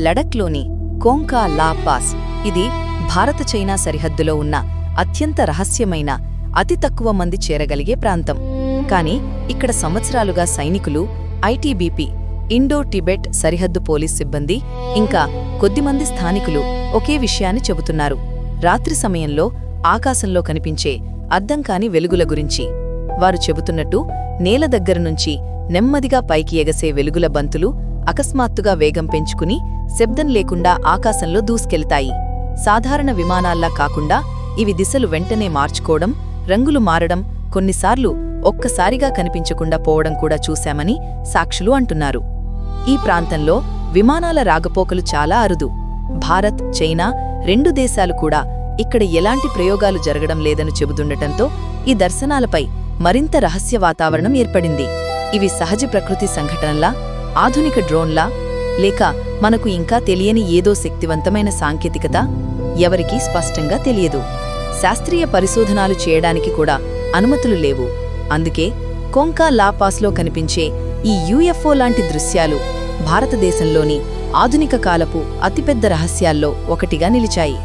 లడఖ్లోని కోంకా లా pass. ఇది భారత China సరిహద్దులో ఉన్న అత్యంత రహస్యమైన అతి తక్కువ మంది చేరగలిగే ప్రాంతం. కాని ఇక్కడ సంవత్సరాలుగా సైనికులు ఐటీబీపీ ఇండో టిబెట్ సరిహద్దు పోలీస్ సిబ్బంది ఇంకా కొద్దిమంది స్థానికులు ఒకే విషయాన్ని చెబుతున్నారు. రాత్రి సమయంలో ఆకాశంలో కనిపించే అద్దం కాని వెలుగుల గురించి. వారు చెబుతున్నట్టు నేల దగ్గర నుంచి నెమ్మదిగా పైకి ఎగసే వెలుగుల బంతులు అకస్మాత్తుగా వేగం పెంచుకుని శబ్దం లేకుండా ఆకాశంలో దూసుకెళ్తాయి. సాధారణ విమానాల్లా కాకుండా ఇవి దిశలు వెంటనే మార్చుకోవడం రంగులు మారడం కొన్నిసార్లు ఒక్కసారిగా కనిపించకుండా పోవడం కూడా చూశామని సాక్షులు అంటున్నారు. ఈ ప్రాంతంలో విమానాల రాగపోకలు చాలా అరుదు. భారత్ చైనా రెండు దేశాలు కూడా ఇక్కడ ఎలాంటి ప్రయోగాలు జరగడం లేదని చెబుతుండటంతో ఈ దర్శనాలపై మరింత రహస్య వాతావరణం ఏర్పడింది. ఇవి సహజ ప్రకృతి సంఘటనలా ఆధునిక డ్రోన్లా? లేక మనకు ఇంకా తెలియని ఏదో శక్తివంతమైన సాంకేతికత? ఎవరికీ స్పష్టంగా తెలియదు. శాస్త్రీయ పరిశోధనాలు చేయడానికి కూడా అనుమతులు లేవు. అందుకే కొంకా లాపాస్లో కనిపించే ఈ యుఎఫ్ఓ లాంటి దృశ్యాలు భారతదేశంలోని ఆధునిక కాలపు అతిపెద్ద రహస్యాల్లో ఒకటిగా నిలిచాయి.